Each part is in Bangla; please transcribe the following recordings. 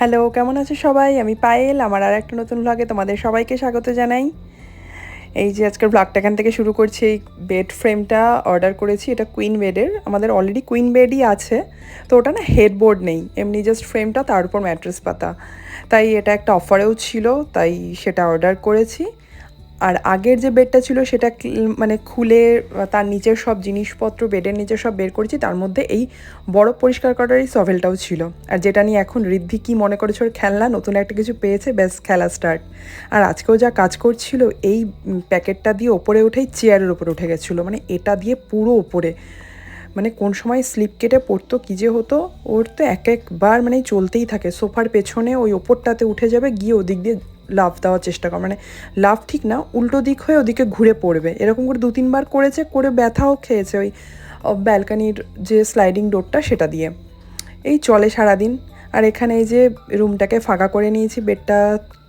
হ্যালো, কেমন আছে সবাই? আমি পায়েল, আমার আর একটা নতুন ব্লগে তোমাদের সবাইকে স্বাগত জানাই। এই যে আজকের ব্লগটা এখান থেকে শুরু করছি, এই বেড ফ্রেমটা অর্ডার করেছি, এটা কুইন বেডের আমাদের অলরেডি কুইন বেডই আছে, তো ওটা না হেডবোর্ড নেই, এমনি জাস্ট ফ্রেমটা তার উপর ম্যাট্রেস পাতা। তাই এটা একটা অফারেও ছিল, তাই সেটা অর্ডার করেছি। আর আগের যে বেডটা ছিল সেটা মানে খুলে তার নিচের সব জিনিসপত্র, বেডের নিচে সব বের করেছি, তার মধ্যে এই বড় পরিষ্কার করার এই সভেলটাও ছিল। আর যেটা নিয়ে এখন ঋদ্ধি কি মনে করেছে ওর খেলনা, নতুন একটা কিছু পেয়েছে, ব্যাস খেলা স্টার্ট আর আজকেও যা কাজ করছিল, এই প্যাকেটটা দিয়ে ওপরে উঠেই চেয়ারের উপরে উঠে গেছিল। মানে এটা দিয়ে পুরো ওপরে মানে কোন সময় স্লিপ কেটে পড়তো, কী যে হতো, ওর তো এক একবার মানে চলতেই থাকে। সোফার পেছনে ওই ওপরটাতে উঠে যাবে, গিয়ে ওদিক দিয়ে লাফ দেওয়ার চেষ্টা করে মানে লাভ ঠিক না, উল্টো দিক হয়ে ওদিকে ঘুরে পড়বে। এরকম করে দু তিনবার করেছে, করে ব্যথাও খেয়েছে ওই ব্যালকানির যে স্লাইডিং ডোরটা সেটা দিয়ে। এই চলে সারাদিন। আর এখানে এই যে রুমটাকে ফাঁকা করে নিয়েছি বেডটা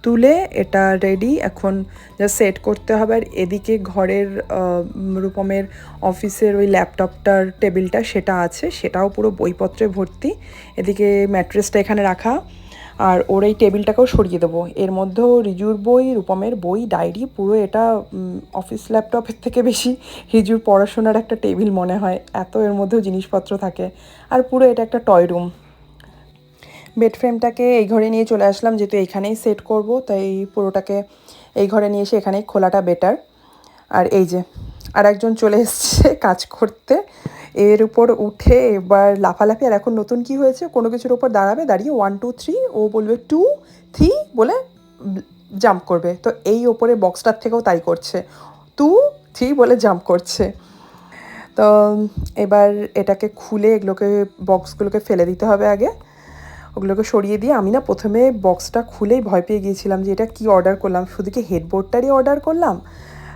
তুলে, এটা রেডি এখন যা সেট করতে হবে। আর এদিকে ঘরের রূপমের অফিসের ওই ল্যাপটপটার টেবিলটা সেটা আছে, সেটাও পুরো বইপত্রে ভর্তি। এদিকে ম্যাট্রেসটা এখানে রাখা। আর ওর এই টেবিলটাকেও সরিয়ে দেবো। এর মধ্যেও রিজুর বই, রূপমের বই, ডায়েরি, পুরো এটা অফিস ল্যাপটপের থেকে বেশি রিজুর পড়াশোনার একটা টেবিল মনে হয়। এত এর মধ্যেও জিনিসপত্র থাকে। আর পুরো এটা একটা টয় রুম। বেড ফ্রেমটাকে এই ঘরে নিয়ে চলে আসলাম, যেহেতু এইখানেই সেট করব, তাই পুরোটাকে এই ঘরে নিয়ে এসে এখানেই খোলাটা বেটার আর এই যে আর একজন চলে এসছে কাজ করতে। এর উপর উঠে এবার লাফালাফি, আর এখন নতুন কি হয়েছে? কোনো কিছুর উপর দাঁড়াবে, দাঁড়িয়ে ওয়ান টু থ্রি ও বলবে টু থ্রি বলে জাম্প করবে। তো এই ওপরে বক্সটার থেকেও তাই করছে। টু থ্রি বলে জাম্প করছে। তো এবার এটাকে খুলে এগুলোকে বক্সগুলোকে ফেলে দিতে হবে আগে। ওগুলোকে সরিয়ে দিয়ে আমি না প্রথমে বক্সটা খুলেই ভয় পেয়ে গিয়েছিলাম যে এটা কি অর্ডার করলাম। শুধু কি হেডবোর্ডটারই অর্ডার করলাম?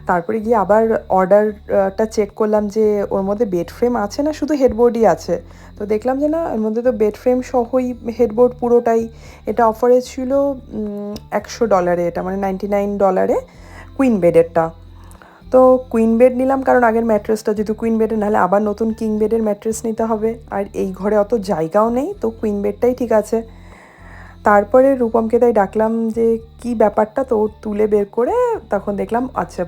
তারপরে গিয়ে আবার অর্ডারটা চেক করলাম যে ওর মধ্যে বেড ফ্রেম আছে না, শুধু হেডবোর্ডই আছে। তো দেখলাম যে না, এর মধ্যে তো বেড ফ্রেম সহই হেডবোর্ড পুরোটাই। এটা অফারে ছিল একশো ডলারে এটা মানে নাইনটি নাইন ডলারে কুইন বেডেরটা তো কুইন বেড নিলাম, কারণ আগের ম্যাট্রেসটা যেহেতু কুইন বেডের নাহলে আবার নতুন কিং বেডের ম্যাট্রেস নিতে হবে। আর এই ঘরে অত জায়গাও নেই, তো কুইন বেডটাই ঠিক আছে। তারপরে রূপমকে তাই ডাকলাম যে, কি ব্যাপারটা তো তুলে বের করে? তখন দেখলাম আচ্ছা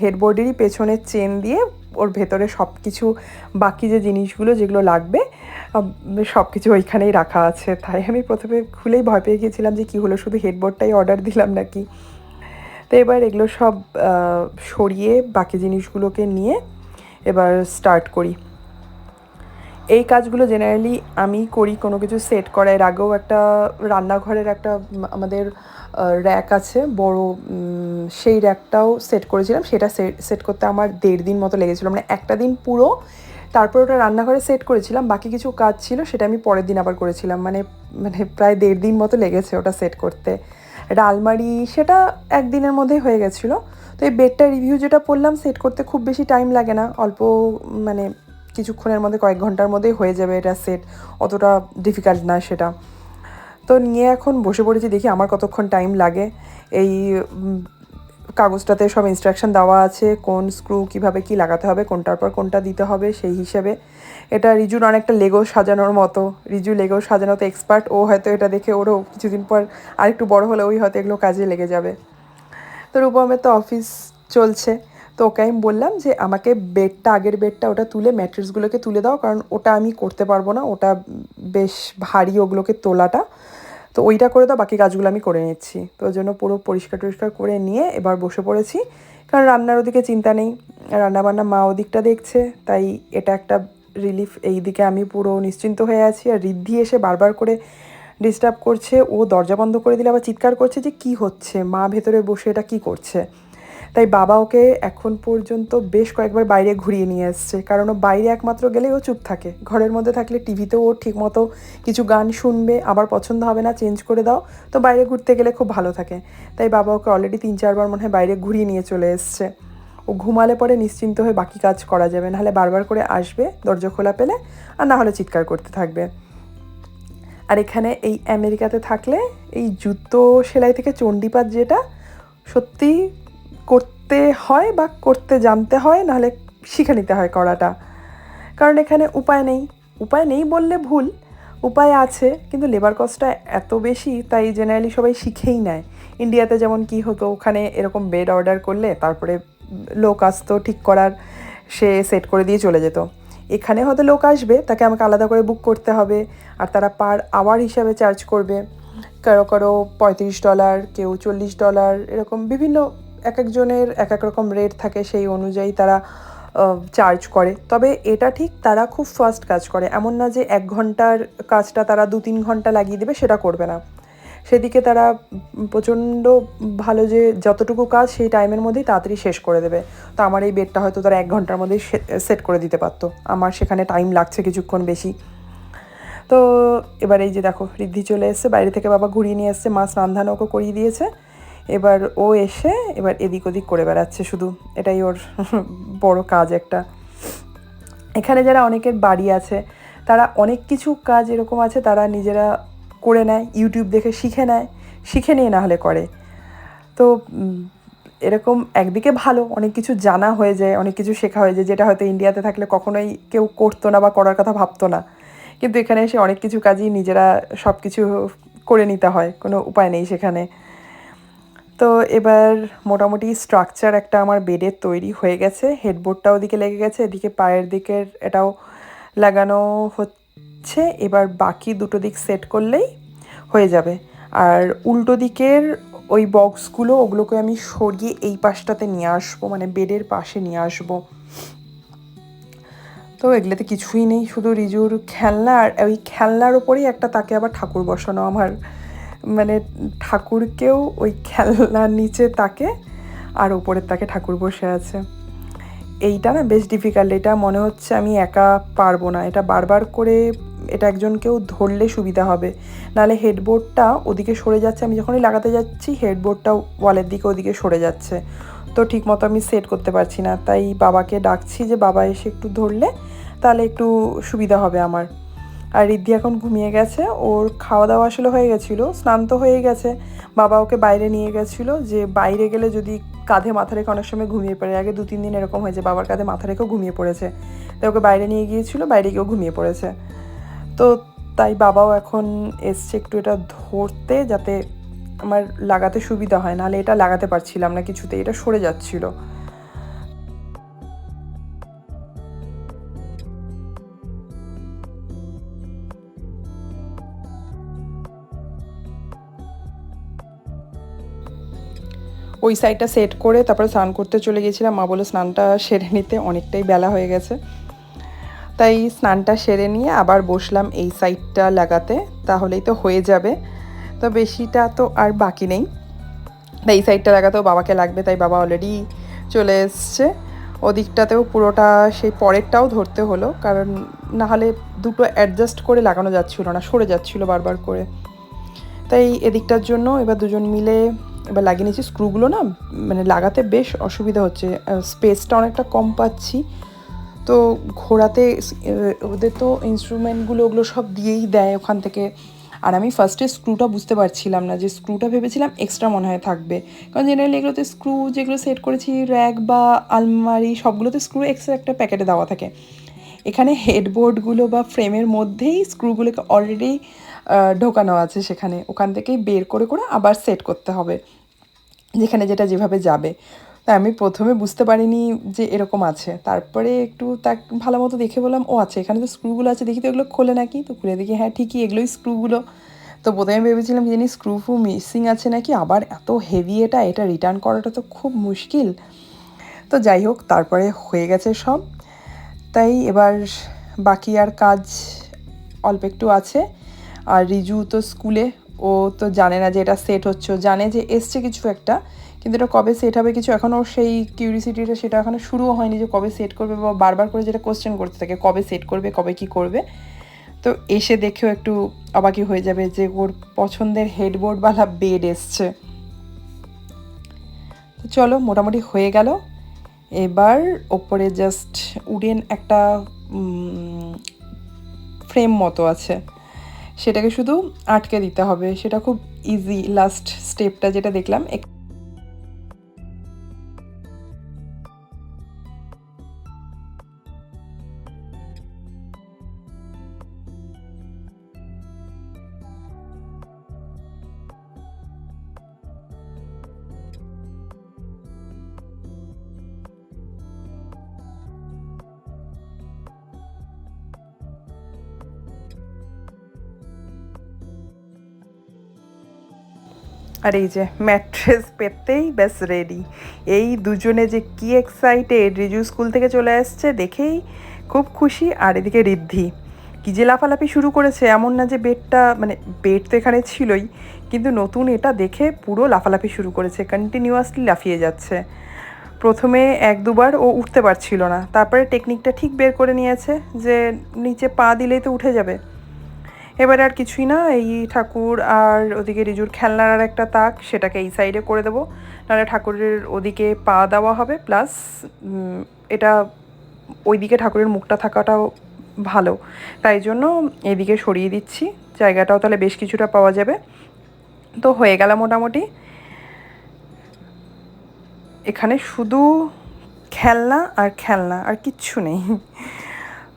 হেডবোর্ডেরই পেছনের চেন দিয়ে ওর ভেতরে সব কিছু বাকি যে জিনিসগুলো যেগুলো লাগবে সব কিছু ওইখানেই রাখা আছে। তাই আমি প্রথমে খুলেই ভয় পেয়ে গিয়েছিলাম যে, কী হলো, শুধু হেডবোর্ডটাই অর্ডার দিলাম নাকি? তো এবার এগুলো সব সরিয়ে বাকি জিনিসগুলোকে নিয়ে এবার স্টার্ট করি। এই কাজগুলো জেনারেলি আমি করি কোনো কিছু সেট করার আগেও একটা রান্নাঘরের একটা আমাদের র্যাক আছে, বড় সেই র্যাকটাও সেট করেছিলাম। সেটা সেট করতে আমার দেড় দিন মতো লেগেছিলো। মানে একটা দিন পুরো তারপর ওটা রান্নাঘরে সেট করেছিলাম। বাকি কিছু কাজ ছিল, সেটা আমি পরের দিন আবার করেছিলাম। মানে মানে প্রায় দেড় দিন মতো লেগেছে ওটা সেট করতে। একটা আলমারি, সেটা একদিনের মধ্যেই হয়ে গেছিল। তো এই বেডটা রিভিউ যেটা পড়লাম সেট করতে খুব বেশি টাইম লাগে না। অল্প মানে কিছুক্ষণের মধ্যে, কয়েক ঘণ্টার মধ্যেই হয়ে যাবে এটা সেট অতটা ডিফিকাল্ট না সেটা। তো নিয়ে এখন বসে পড়েছি, দেখি আমার কতক্ষণ টাইম লাগে। এই কাগজটাতে সব ইনস্ট্রাকশন দেওয়া আছে, কোন স্ক্রু কীভাবে কি লাগাতে হবে, কোনটার পর কোনটা দিতে হবে, সেই হিসেবে। এটা রিজুর অনেকটা লেগো সাজানোর মতো। রিজু লেগো সাজানোতে এক্সপার্ট ও হয়তো এটা দেখে ওরও কিছুদিন পর আরেকটু বড় হলে ওই হয়তো এগুলো কাজে লেগে যাবে। তো রূপমের তো অফিস চলছে। তো ওকে আমি বললাম যে, আমাকে বেডটা আগের বেডটা ওটা তুলে ম্যাট্রেসগুলোকে তুলে দাও, কারণ ওটা আমি করতে পারব না। ওটা বেশ ভারী ওগুলোকে তোলাটা। তো ওইটা করে দাও, বাকি কাজগুলো আমি করে নিচ্ছি। তো ওই জন্য পুরো পরিষ্কার টরিষ্কার করে নিয়ে এবার বসে পড়েছি। কারণ রান্নার ওদিকে চিন্তা নেই। রান্নাবান্না মা ওদিকটা দেখছে, তাই এটা একটা রিলিফ এই দিকে আমি পুরো নিশ্চিন্ত হয়ে আছি। আর ঋদ্ধি এসে বারবার করে ডিস্টার্ব করছে। ও দরজা বন্ধ করে দিলে আবার চিৎকার করছে যে, কি হচ্ছে? মা ভেতরে বসে এটা কি করছে? তাই বাবা ওকে এখন পর্যন্ত বেশ কয়েকবার বাইরে ঘুরিয়ে নিয়ে এসছে, কারণ ও বাইরে একমাত্র গেলেই ও চুপ থাকে। ঘরের মধ্যে থাকলে টিভিতেও ও ঠিকমতো কিছু গান শুনবে, আবার পছন্দ হবে না, চেঞ্জ করে দাও। তো বাইরে ঘুরতে গেলে খুব ভালো থাকে। তাই বাবা ওকে অলরেডি তিন চারবার মনে হয় বাইরে ঘুরিয়ে নিয়ে চলে এসছে। ও ঘুমালে পরে নিশ্চিন্ত হয়ে বাকি কাজ করা যাবে, নাহলে বারবার করে আসবে, দরজা খোলা পেলে, আর না হলে চিৎকার করতে থাকবে। আর এখানে এই আমেরিকাতে থাকলে এই জুতো সেলাই থেকে চণ্ডীপাত যেটা, সত্যি করতে হয় বা করতে জানতে হয়, নাহলে শিখে নিতে হয় করাটা। কারণ এখানে উপায় নেই। উপায় নেই বললে ভুল, উপায় আছে, কিন্তু লেবার কস্টটা এত বেশি, তাই জেনারেলি সবাই শিখেই নেয়। ইন্ডিয়াতে যেমন কি হতো, ওখানে এরকম বেড অর্ডার করলে তারপরে লোক আসতো, ঠিক করার, সে সেট করে দিয়ে চলে যেত। এখানে হয়তো লোক আসবে, তাকে আমাকে আলাদা করে বুক করতে হবে, আর তারা পার আওয়ার হিসাবে চার্জ করবে। কারও কারও পঁয়ত্রিশ ডলার কেউ চল্লিশ ডলার এরকম বিভিন্ন এক একজনের এক এক রকম রেট থাকে সেই অনুযায়ী তারা চার্জ করে। তবে এটা ঠিক তারা খুব ফাস্ট কাজ করে। এমন না যে এক ঘণ্টার কাজটা তারা দু তিন ঘণ্টা লাগিয়ে দেবে, সেটা করবে না। সেদিকে তারা প্রচণ্ড ভালো যে যতটুকু কাজ সেই টাইমের মধ্যেই তাড়াতাড়ি শেষ করে দেবে। তো আমার এই বেডটা হয়তো তারা এক ঘণ্টার মধ্যেই সেট করে দিতে পারতো। আমার সেখানে টাইম লাগছে কিছুক্ষণ বেশি। তো এবার এই যে দেখো, ঋদ্ধি চলে এসছে, বাইরে থেকে বাবা ঘুরিয়ে নিয়ে এসছে, মা স্নান ওকে করিয়ে দিয়েছে। এবার ও এসে এবার এদিক ওদিক করে বেড়াচ্ছে শুধু। এটাই ওর বড় কাজ একটা। এখানে যারা অনেকের বাড়ি আছে, তারা অনেক কিছু কাজ এরকম আছে, তারা নিজেরা করে নেয় ইউটিউব দেখে শিখে নেয়, শিখে নিয়ে না হলে করে। তো এরকম একদিকে ভালো, অনেক কিছু জানা হয়ে যায়, অনেক কিছু শেখা হয়ে যায়, যেটা হয়তো ইন্ডিয়াতে থাকলে কখনোই কেউ করতো না বা করার কথা ভাবতো না। কিন্তু এখানে এসে অনেক কিছু কাজই নিজেরা সব কিছু করে নিতে হয়, কোনো উপায় নেই সেখানে। তো এবার মোটামুটি স্ট্রাকচার একটা আমার বেডের তৈরি হয়ে গেছে। হেডবোর্ডটাও ওদিকে লেগে গেছে, এদিকে পায়ের দিকের এটাও লাগানো হচ্ছে। এবার বাকি দুটো দিক সেট করলেই হয়ে যাবে। আর উল্টো দিকের ওই বক্সগুলো ওগুলোকে আমি সরিয়ে এই পাশটাতে নিয়ে আসব মানে বেডের পাশে নিয়ে আসব। তো এগুলোতে কিছুই নেই, শুধু রিজুর খেলনা আর ওই খেলনার ওপরেই একটা তাকে আবার ঠাকুর বসানো আমার মানে ঠাকুরকেও ওই খেলনার নিচে তাকে আর উপরের তাকে ঠাকুর বসে আছে। এইটা না বেশ ডিফিকাল্ট এটা মনে হচ্ছে আমি একা পারব না। এটা বারবার করে এটা একজনকেও ধরলে সুবিধা হবে। নাহলে হেডবোর্ডটা ওদিকে সরে যাচ্ছে, আমি যখনই লাগাতে যাচ্ছি হেডবোর্ডটা ওয়ালের দিকে ওদিকে সরে যাচ্ছে। তো ঠিক মতো আমি সেট করতে পারছি না। তাই বাবাকে ডাকছি যে, বাবা এসে একটু ধরলে তাহলে একটু সুবিধা হবে আমার। আর রিদ্ধি এখন ঘুমিয়ে গেছে। ওর খাওয়া দাওয়া আসলে হয়ে গেছিল, স্নান তো হয়ে গেছে। বাবা ওকে বাইরে নিয়ে গেছিল যে বাইরে গেলে যদি কাঁধে মাথা রেখে অনেক সময় ঘুমিয়ে পড়ে। আগে দু, তিন দিন এরকম হয়েছে, বাবার কাঁধে মাথা রেখেও ঘুমিয়ে পড়েছে। তাই ওকে বাইরে নিয়ে গিয়েছিল, বাইরে গিয়েও ঘুমিয়ে পড়েছে। তো তাই বাবাও এখন এসছে একটু এটা ধরতে যাতে আমার লাগাতে সুবিধা হয়। নাহলে এটা লাগাতে পারছিলাম না কিছুতে এটা সরে যাচ্ছিল। ওই সাইডটা সেট করে তারপরে স্নান করতে চলে গেছিলাম। মা বলে স্নানটা সেরে নিতে অনেকটাই বেলা হয়ে গেছে। তাই স্নানটা সেরে নিয়ে আবার বসলাম এই সাইডটা লাগাতে। তাহলেই তো হয়ে যাবে। তো বেশিটা তো আর বাকি নেই। তাই এই সাইডটা লাগাতেও বাবাকে লাগবে, তাই বাবা অলরেডি চলে এসছে। ওদিকটাতেও পুরোটা, সেই পরেরটাও ধরতে হলো, কারণ না হলে দুটো অ্যাডজাস্ট করে লাগানো যাচ্ছিল না, সরে যাচ্ছিল বারবার করে। তাই এদিকটার জন্য এবার দুজন মিলে এবার লাগিয়ে নিয়েছি স্ক্রুগুলো না মানে লাগাতে বেশ অসুবিধা হচ্ছে স্পেসটা অনেকটা কম পাচ্ছি। তো ঘোরাতে ওদের তো ইনস্ট্রুমেন্টগুলো ওগুলো সব দিয়েই দেয় ওখান থেকে। আর আমি ফার্স্টে স্ক্রুটা বুঝতে পারছিলাম না যে স্ক্রুটা ভেবেছিলাম এক্সট্রা মনে হয় থাকবে। কারণ জেনারেলি এগুলোতে স্ক্রু যেগুলো সেট করেছি র্যাক বা আলমারি সবগুলোতে স্ক্রু এক্সট্রা একটা প্যাকেটে দেওয়া থাকে। এখানে হেডবোর্ডগুলো বা ফ্রেমের মধ্যেই স্ক্রুগুলোকে অলরেডি ঢোকানো আছে সেখানে। ওখান থেকেই বের করে করে আবার সেট করতে হবে, যেখানে যেটা যেভাবে যাবে। তাই আমি প্রথমে বুঝতে পারিনি যে এরকম আছে। তারপরে একটু তা ভালো মতো দেখে বললাম, ও আছে, এখানে তো স্ক্রুগুলো আছে, দেখি তো এগুলো খোলে নাকি? তো খুলে দেখি হ্যাঁ ঠিকই এগুলোই স্ক্রুগুলো তো প্রথমে ভেবেছিলাম জানি স্ক্রু ফু মিসিং আছে নাকি? আবার এত হেভি এটা এটা রিটার্ন করাটা তো খুব মুশকিল। তো যাই হোক, তারপরে হয়ে গেছে সব। তাই এবার বাকি আর কাজ অল্প একটু আছে। আর রিজু তো স্কুলে, ও তো জানে না যে এটা সেট হচ্ছে। জানে যে এসছে কিছু একটা, কিন্তু এটা কবে সেট হবে কিছু এখনও সেই কিউরিসিটিটা সেটা এখনও শুরুও হয়নি যে কবে সেট করবে বা বারবার করে যেটা কোশ্চেন করতে থাকে, কবে সেট করবে, কবে কি করবে। তো এসে দেখেও একটু অবাকি হয়ে যাবে যে ওর পছন্দের হেডবোর্ডওয়ালা বেড এসছে। তো চলো, মোটামুটি হয়ে গেল। এবার ওপরে জাস্ট উডেন একটা ফ্রেম মতো আছে। সেটাকে শুধু আটকে দিতে হবে। সেটা খুব ইজি লাস্ট স্টেপটা যেটা দেখলাম। আর এই যে ম্যাট্রেস পেতেই ব্যাস রেডি এই দুজনে যে কি এক্সাইটেড রিজু স্কুল থেকে চলে আসছে দেখেই খুব খুশি। আর এদিকে ঋদ্ধি কি যে লাফালাফি শুরু করেছে, এমন না যে বেডটা মানে বেড তো এখানে ছিলই, কিন্তু নতুন এটা দেখে পুরো লাফালাফি শুরু করেছে কন্টিনিউয়াসলি লাফিয়ে যাচ্ছে। প্রথমে এক দুবার ও উঠতে পারছিল না, তারপরে টেকনিকটা ঠিক বের করে নিয়েছে যে নিচে পা দিলেই তো উঠে যাবে। এবারে আর কিছুই না, এই ঠাকুর আর ওদিকে রিজুর খেলনার আর একটা তাক, সেটাকে এই সাইডে করে দেবো। নাহলে ঠাকুরের ওদিকে পা দেওয়া হবে প্লাস এটা ওইদিকে ঠাকুরের মুখটা থাকাটাও ভালো। তাই জন্য এদিকে সরিয়ে দিচ্ছি, জায়গাটাও তাহলে বেশ কিছুটা পাওয়া যাবে। তো হয়ে গেল মোটামুটি। এখানে শুধু খেলনা আর খেলনা, আর কিচ্ছু নেই।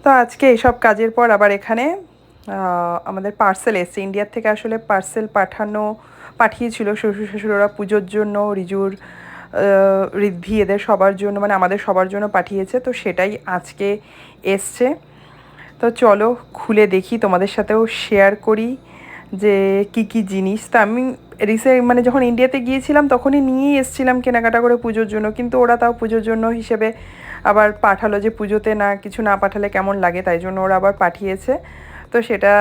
তো আজকে এসব কাজের পর আবার এখানে আমাদের পার্সেল এসছে। ইন্ডিয়ার থেকে আসলে পার্সেল পাঠানো, পাঠিয়েছিল শ্বশুর শ্বশুররা পুজোর জন্য, রিজুর ঋদ্ধি এদের সবার জন্য মানে আমাদের সবার জন্য পাঠিয়েছে। তো সেটাই আজকে এসছে। তো চলো খুলে দেখি, তোমাদের সাথেও শেয়ার করি যে কি কি জিনিস। তা আমি রিসে মানে যখন ইন্ডিয়াতে গিয়েছিলাম, তখনই নিয়েই এসেছিলাম কেনাকাটা করে পুজোর জন্য। কিন্তু ওরা তাও পুজোর জন্য হিসেবে আবার পাঠালো যে পুজোতে না, কিছু না পাঠালে কেমন লাগে, তাই জন্য ওরা আবার পাঠিয়েছে। তো সেটা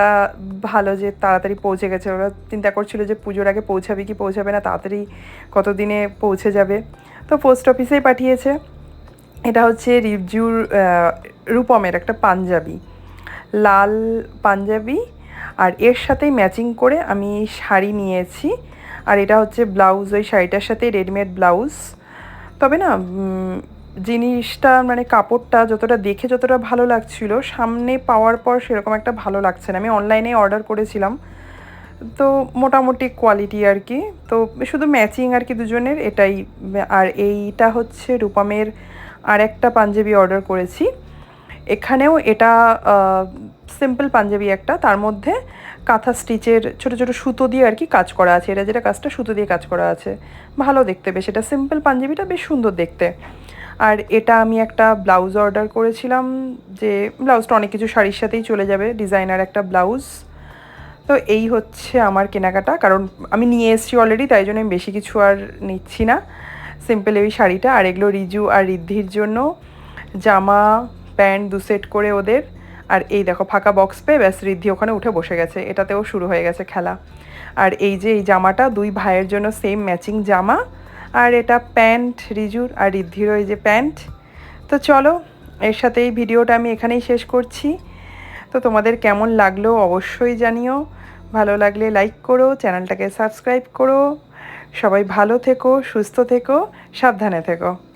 ভালো যে তাড়াতাড়ি পৌঁছে গেছে। ওরা চিন্তা করছিল যে পুজোর আগে পৌঁছাবে কি পৌঁছাবে না, তাড়াতাড়ি কতদিনে পৌঁছে যাবে। তো পোস্ট অফিসেই পাঠিয়েছে। এটা হচ্ছে রিভজুর রূপমের একটা পাঞ্জাবি। লাল পাঞ্জাবি আর এর সাথেই ম্যাচিং করে আমি শাড়ি নিয়েছি। আর এটা হচ্ছে ব্লাউজ, ওই শাড়িটার সাথে রেডিমেড ব্লাউজ। তবে না জিনিসটা মানে কাপড়টা যতটা দেখে যতটা ভালো লাগছিল, সামনে পাওয়ার পর সেরকম একটা ভালো লাগছে না। আমি অনলাইনে অর্ডার করেছিলাম। তো মোটামুটি কোয়ালিটি আর কি। তো শুধু ম্যাচিং আর কি দুজনের, এটাই। আর এইটা হচ্ছে রূপমের আর একটা পাঞ্জাবি অর্ডার করেছি। এখানেও এটা সিম্পল পাঞ্জাবি একটা। তার মধ্যে কাঁথা স্টিচের ছোটো ছোটো সুতো দিয়ে আর কি কাজ করা আছে। এটা যেটা কাজটা সুতো দিয়ে কাজ করা আছে। ভালো দেখতে বেশ। এটা সিম্পল পাঞ্জাবিটা বেশ সুন্দর দেখতে। আর এটা আমি একটা ব্লাউজ অর্ডার করেছিলাম যে ব্লাউজটা অনেক কিছু শাড়ির সাথেই চলে যাবে ডিজাইনার একটা ব্লাউজ। তো এই হচ্ছে আমার কেনাকাটা, কারণ আমি নিয়ে এসেছি অলরেডি তাই জন্য আমি বেশি কিছু আর নিচ্ছি না। সিম্পল এই শাড়িটা, আর এগুলো রিজু আর রিদ্ধির জন্য। জামা, প্যান্ট দু সেট করে ওদের। আর এই দেখো, ফাঁকা বক্স পেয়ে ব্যাস রিদ্ধি ওখানে উঠে বসে গেছে, এটাতেও শুরু হয়ে গেছে খেলা। আর এই যে এই জামাটা, দুই ভাইয়ের জন্য সেম ম্যাচিং জামা। আর এটা প্যান্ট, রিজুর আর রিদ্ধির ওই যে প্যান্ট। তো চলো, এর সাথে এই ভিডিওটা আমি এখানেই শেষ করছি। তো তোমাদের কেমন লাগল অবশ্যই জানিও। ভালো লাগলে লাইক করো, চ্যানেলটাকে সাবস্ক্রাইব করো। সবাই ভালো থেকো, সুস্থ থেকো, সাবধানে থেকো।